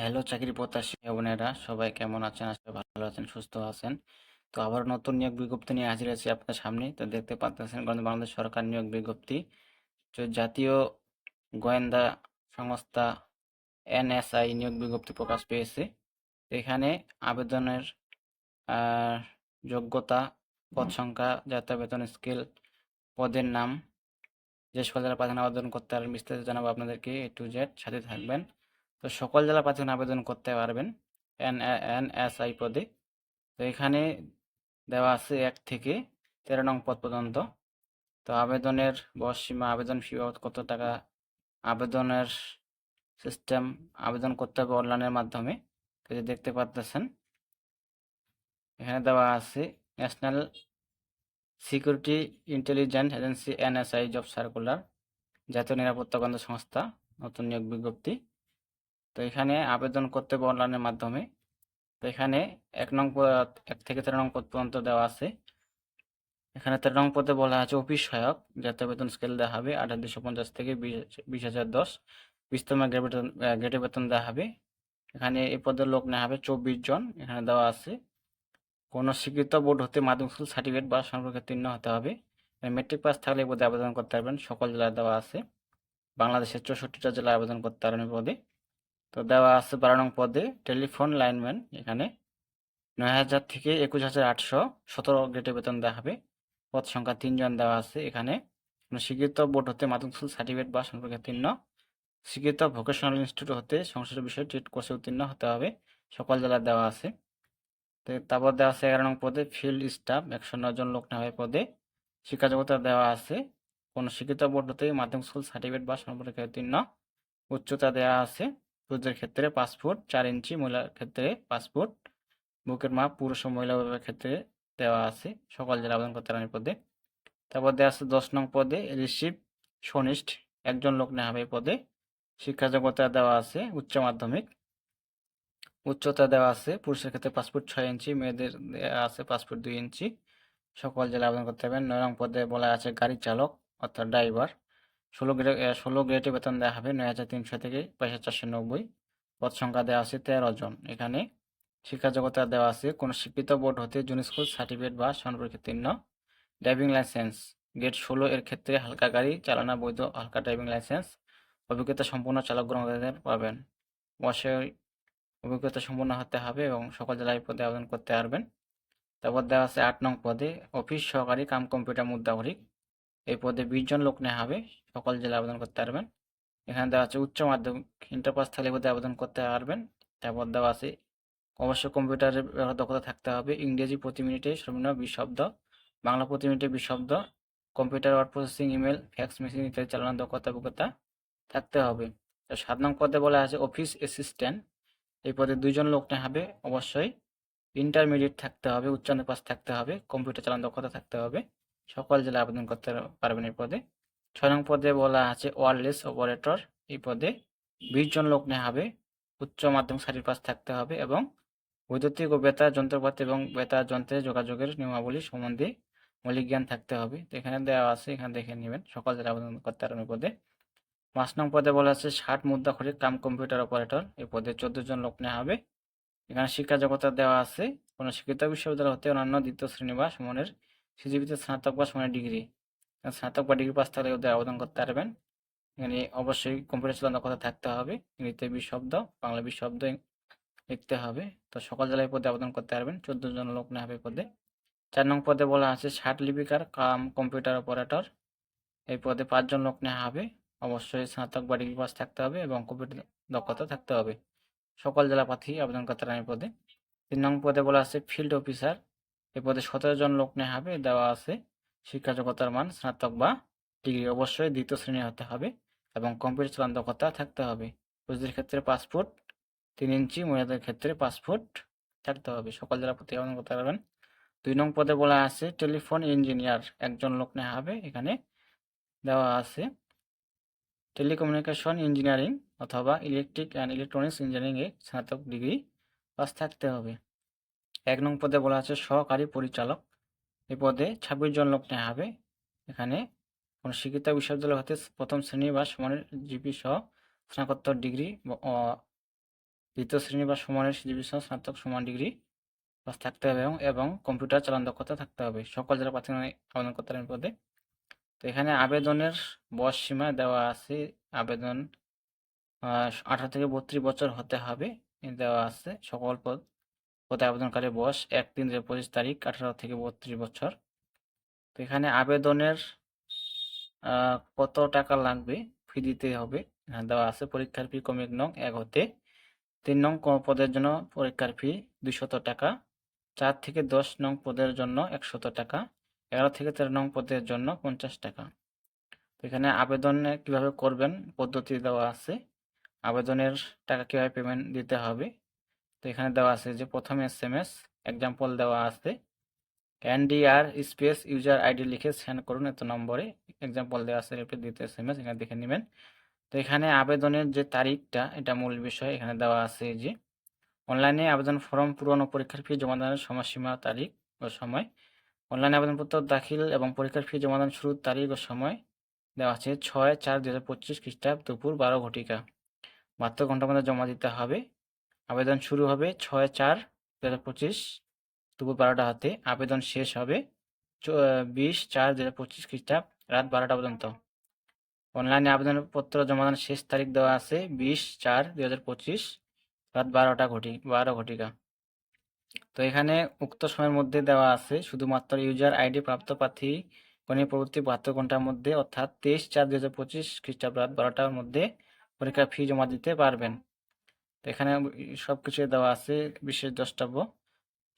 Hello, চাকরি প্রত্যাশী বোনেরা, সবাই কেমন আছেন? আসলে ভালো আছেন, সুস্থ আছেন। তো আবার নতুন নিয়োগ বিজ্ঞপ্তি নিয়ে হাজির আছি আপনার সামনে। তো দেখতে পাচ্ছেন বাংলাদেশ সরকার নিয়োগ বিজ্ঞপ্তি। তো জাতীয় গোয়েন্দা সংস্থা এনএসআই নিয়োগ বিজ্ঞপ্তি প্রকাশ পেয়েছে। এখানে আবেদনের যোগ্যতা, পদ সংখ্যা, জাতীয় বেতন স্কেল, পদের নাম, যে সকল জেলা প্রার্থী আবেদন করতে পারেন বিস্তারিত জানাব আপনাদেরকে এ টু জেড। সাথে থাকবেন। তো সকল জেলা প্রার্থী আবেদন করতে পারবেন। এন এন, এস, আই পদে। তো এখানে দেওয়া আছে এক থেকে তেরো নং পদ পর্যন্ত। তো আবেদনের বয়স সীমা, আবেদন ফি কত টাকা, আবেদনের সিস্টেম, আবেদন করতে হবে অনলাইনের মাধ্যমে। তো দেখতে পাচ্ছেন এখানে দেওয়া আছে national security intelligence agency NSI job circular, জাতীয় নিরাপত্তা গোয়েন্দা সংস্থা, নতুন নিয়োগ বিজ্ঞপ্তি। তো এখানে আবেদন করতে হবে অনলাইনের মাধ্যমে। তো এখানে এক নং এক থেকে তেরো নং পদ পর্যন্ত দেওয়া আছে। এখানে তেরো নং পদে বলা আছে অফিস সহায়ক জাতীয় বেতন স্কেল দেওয়া হবে আঠাশ দুশো পঞ্চাশ থেকে বিশ হাজার দশ। বিশতম বেতন গ্রেডে বেতন দেওয়া হবে। এখানে এ পদের লোক নেওয়া হবে চব্বিশ জন, এখানে দেওয়া আছে। কোনো স্বীকৃত বোর্ড হতে মাধ্যমিক স্কুল সার্টিফিকেট বা সম্পর্কোত্তীর্ণ হতে হবে। মেট্রিক পাস থাকলে এই পদে আবেদন করতে পারবেন। সকল জেলায় দেওয়া আছে। বাংলাদেশের চৌষট্টিটা জেলায় আবেদন করতে পারবেন পদে। তো দেওয়া আছে বারো নং পদে, টেলিফোন লাইনম্যান, এখানে নয় হাজার থেকে একুশ হাজার আটশো সতেরো গ্রেডে বেতন দেওয়া হবে। পদ সংখ্যা তিনজন দেওয়া আছে এখানে। স্বীকৃত বোর্ড হতে মাধ্যমিক স্কুল সার্টিফিকেট বা সম্পর্কোত্তীর্ণ স্বীকৃত ভোকেশনাল ইনস্টিটিউট হতে সংশ্লিষ্ট বিষয়ে ট্রিট কোর্সে উত্তীর্ণ হতে হবে। সকল জেলায় দেওয়া আছে। তো তারপর দেওয়া আছে এগারো নং পদে, ফিল্ড স্টাফ, একশো নয় জন লোক নেওয়া হয় পদে শিক্ষা জগতে দেওয়া আছে। কোনো শিক্ষিত বোর্ড হতে মাধ্যমিক স্কুল সার্টিফিকেট বা সম্পর্কে উত্তীর্ণ। উচ্চতা দেওয়া আছে। পুরুষদের ক্ষেত্রে পাঁচ ফুট চার ইঞ্চি মহিলার ক্ষেত্রে পাঁচ ফুট বুকের মাপ পুরুষ ও মহিলা ক্ষেত্রে দেওয়া আছে, সকল জেলা আবেদন করতে এই পদে। তারপর দেওয়া আছে দশ নং পদে রিসিভ সনিষ্ঠ, একজন লোক নেওয়া হবে পদে। শিক্ষা যোগ্যতা দেওয়া আছে উচ্চ মাধ্যমিক। উচ্চতা দেওয়া আছে পুরুষের ক্ষেত্রে পাঁচ ফুট ছয় ইঞ্চি, মেয়েদের দেওয়া আছে পাঁচ ফুট দুই ইঞ্চি। সকল জেলা আবেদন করতে পারবেন নয় নং পদে বলা আছে গাড়ি চালক, অর্থাৎ ড্রাইভার ষোলো গ্রেড ষোলো গ্রেডে বেতন দেওয়া হবে নয় হাজার তিনশো থেকে বাইশ হাজার চারশো নব্বই। পদ সংখ্যা দেওয়া আছে তেরো জন। এখানে শিক্ষা যোগ্যতা দেওয়া আছে কোনো স্বীকৃত বোর্ড হতে জুনি স্কুল সার্টিফিকেট বা সম্পর্কোত্তীর্ণ ড্রাইভিং লাইসেন্স, গ্রেড ষোলো এর ক্ষেত্রে হালকা গাড়ি চালানো বৈধ হালকা ড্রাইভিং লাইসেন্স, অভিজ্ঞতা সম্পূর্ণ চালক গ্রহণকারীদের পাবেন। অবশ্যই অভিজ্ঞতা সম্পন্ন হতে হবে এবং সকল জেলায় পদে আবেদন করতে পারবেন। তারপর দেওয়া আছে আট নং পদে অফিস সহকারী কাম কম্পিউটার মুদ্রাঘরিক এই পদে বিশ জন লোক নেওয়া হবে। সকল জেলায় আবেদন করতে পারবেন। এখানে দেওয়া আছে উচ্চ মাধ্যমিক, ইন্টার পাস থাকলে পদে আবেদন করতে পারবেন। তারপর দেওয়া আছে অবশ্যই কম্পিউটারের দক্ষতা থাকতে হবে। ইংরেজি প্রতি মিনিটে সর্বনিম্ন বিশ শব্দ, বাংলা প্রতি মিনিটে বিশ শব্দ, computer, word processing, email, fax, machine ইত্যাদি চালানোর দক্ষতা, অভিজ্ঞতা থাকতে হবে। সাত নং পদে বলা আছে অফিস অ্যাসিস্ট্যান্ট। এই পদে দুইজন লোক নেওয়া হবে। অবশ্যই ইন্টারমিডিয়েট থাকতে হবে উচ্চারণ পাস থাকতে হবে, কম্পিউটার চালানোর দক্ষতা থাকতে হবে। সকল জেলায় আবেদন করতে পারবেন এই পদে। ছয় নং পদে বলা আছে ওয়ারলেস অপারেটর। এই পদে বিশ জন লোক নেওয়া হবে। উচ্চ মাধ্যমিক সার্টিফিকেট পাস থাকতে হবে এবং বৈদ্যুতিক ও বেতার যন্ত্রপাতি এবং বেতার যন্ত্রে যোগাযোগের নিয়মাবলী সম্বন্ধে মৌলিক জ্ঞান থাকতে হবে। এখানে দেওয়া আছে, এখানে দেখে নেবেন। সকল জেলায় আবেদন করতে পারবেন পদে। পাঁচ নং পদে বলা আছে ষাট মুদ্রা খড়ি কাম কম্পিউটার অপারেটর। এই পদে চোদ্দ জন লোক নেওয়া হবে। এখানে শিক্ষা জগতা দেওয়া আছে। কোনো শিক্ষিত বিশ্ববিদ্যালয় হতে অন্যান্য দ্বিতীয় শ্রেণি বা সমানের সিজিপিতে স্নাতক বা সমানের ডিগ্রি। স্নাতক বা ডিগ্রি পাস থাকলে ওদের আবেদন করতে পারবেন। এখানে অবশ্যই কম্পিউটার চালানোর দক্ষতা থাকতে হবে। ইংরেজিতে শব্দ বাংলা শব্দ লিখতে হবে। তো সকল জেলায় পদে আবেদন করতে পারবেন। চোদ্দ জন লোক নেওয়া হবে পদে। চার নং পদে বলা আছে, ষাট লিপিকার কাম কম্পিউটার অপারেটর এই পদে পাঁচজন লোক নেওয়া হবে। অবশ্যই স্নাতক বা ডিগ্রি পাস থাকতে হবে এবং কম্পিউটার দক্ষতা থাকতে হবে। সকল জেলা প্রার্থী আবেদন করতে পারেন পদে। তিন নং পদে বলা আছে ফিল্ড অফিসার এই পদে সতেরো জন লোক নেওয়া হবে, দেওয়া আছে শিক্ষা যোগ্যতার মান, স্নাতক বা ডিগ্রি। অবশ্যই দ্বিতীয় শ্রেণি হতে হবে এবং কম্পিউটার চালান দক্ষতা থাকতে হবে। পুরুষদের ক্ষেত্রে পাসপোর্ট তিন ইঞ্চি, মহিলাদের ক্ষেত্রে পাসপোর্ট থাকতে হবে। সকল জেলা প্রতি আবেদন করতে পারবেন দুই নং পদে বলা আছে টেলিফোন ইঞ্জিনিয়ার, একজন লোক নেওয়া হবে, এখানে দেওয়া আছে টেলিকমিউনিকেশন ইঞ্জিনিয়ারিং অথবা ইলেকট্রিক অ্যান্ড ইলেকট্রনিক্স ইঞ্জিনিয়ারিংয়ে স্নাতক ডিগ্রি পাস থাকতে হবে। এক নং পদে বলা আছে সহকারী পরিচালক। এই পদে ছাব্বিশ জন লোক নেওয়া হবে। এখানে কোনো শিক্ষিত বিশ্ববিদ্যালয় হতে প্রথম শ্রেণি বা সমানের জিপি সহ স্নাতকোত্তর ডিগ্রি দ্বিতীয় শ্রেণি বা সমানের ডিভিশন স্নাতক সমান ডিগ্রি পাস থাকতে হবে এবং এবং কম্পিউটার চালান দক্ষতা থাকতে হবে। সকল যারা প্রাথমিক আবেদন করতে পারেন পদে। তো এখানে আবেদনের বয়স সীমা দেওয়া আছে। আবেদন আঠারো থেকে বত্রিশ বছর হতে হবে। দেওয়া আছে সকল পদ। পদে আবেদনকারী বয়স এক তিন দুই পঁচিশ তারিখ, আঠারো থেকে বত্রিশ বছর। তো এখানে আবেদনের কত টাকা লাগবে? ফি দিতে হবে। দেওয়া আছে, পরীক্ষার ফি কমিক নং, এক হতে তিন নং পদের জন্য পরীক্ষার ফি দুইশত টাকা, চার থেকে দশ নং পদের জন্য একশত টাকা, এগারো থেকে তেরো নং পদের জন্য পঞ্চাশ টাকা। তো এখানে আবেদনে কীভাবে করবেন? পদ্ধতি দেওয়া আছে। আবেদনের টাকা কীভাবে পেমেন্ট দিতে হবে? তো এখানে দেওয়া আছে যে প্রথমে এস এম এস এক্সাম্পল দেওয়া আছে। এনডিআর স্পেস ইউজার আইডি লিখে সেন্ড করুন এত নম্বরে। এক্সাম্পল দেওয়া আছে এরপর দিতে এস এম এস, এখানে দেখে নেবেন। তো এখানে আবেদনের যে তারিখটা, এটা মূল বিষয়। এখানে দেওয়া আছে যে অনলাইনে আবেদন ফর্ম পূরণ ও পরীক্ষার ফি জমা জমাদানের সময়সীমা, তারিখ ও সময়। অনলাইনে আবেদনপত্র দাখিল এবং পরীক্ষার ফি জমা জমাদান শুরুর তারিখ ও সময় দেওয়া আছে ছয় চার দু হাজার পঁচিশ খ্রিস্টাব্দ দুপুর বারো ঘটিকা। বাহাত্তর ঘণ্টার মধ্যে জমা দিতে হবে। আবেদন শুরু হবে ছয় চার দু হাজার পঁচিশ। দুপুর বারোটা হাতে আবেদন শেষ হবে বিশ চার দু হাজার পঁচিশ খ্রিস্টাব্দ রাত বারোটা পর্যন্ত। অনলাইনে আবেদনপত্র জমাদান শেষ তারিখ দেওয়া আছে বিশ চার দু হাজার পঁচিশ, রাত বারোটা ঘটি, বারো ঘটিকা। তো এখানে উক্ত সময়ের মধ্যে দেওয়া আছে শুধুমাত্র ইউজার আইডি প্রাপ্ত প্রার্থী গণের পরবর্তী বাহাত্তর ঘণ্টার মধ্যে, অর্থাৎ তেইশ চার দু হাজার পঁচিশ খ্রিস্টাব্দ রাত বারোটার মধ্যে পরীক্ষার ফি জমা দিতে পারবেন। এখানে সব কিছু দেওয়া আছে বিশেষ দ্রষ্টব্য।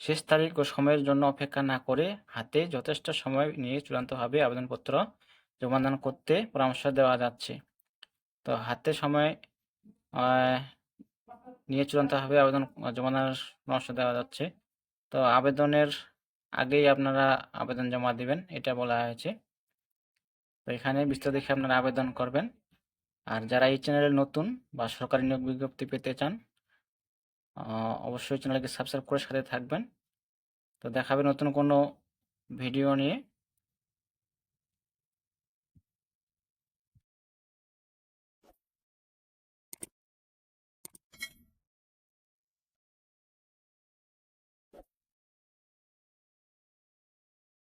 শেষ তারিখ ও সময়ের জন্য অপেক্ষা না করে হাতে যথেষ্ট সময় নিয়ে চূড়ান্তভাবে আবেদনপত্র জমাদান করতে পরামর্শ দেওয়া যাচ্ছে। তো হাতে সময় নিয়ে চূড়ান্তভাবে আবেদন জমাদানের পরামর্শ দেওয়া যাচ্ছে। তো আবেদনের আগেই আপনারা আবেদন জমা দিবেন, এটা বলা হয়েছে। তো এখানে বিস্তারিত দেখে আপনারা আবেদন করবেন। আর যারা এই চ্যানেলে নতুন বা সরকারি নিয়োগ বিজ্ঞপ্তি পেতে চান অবশ্যই চ্যানেলকে সাবস্ক্রাইব করে সাথে থাকবেন। তো দেখাবে নতুন কোনো ভিডিও নিয়ে।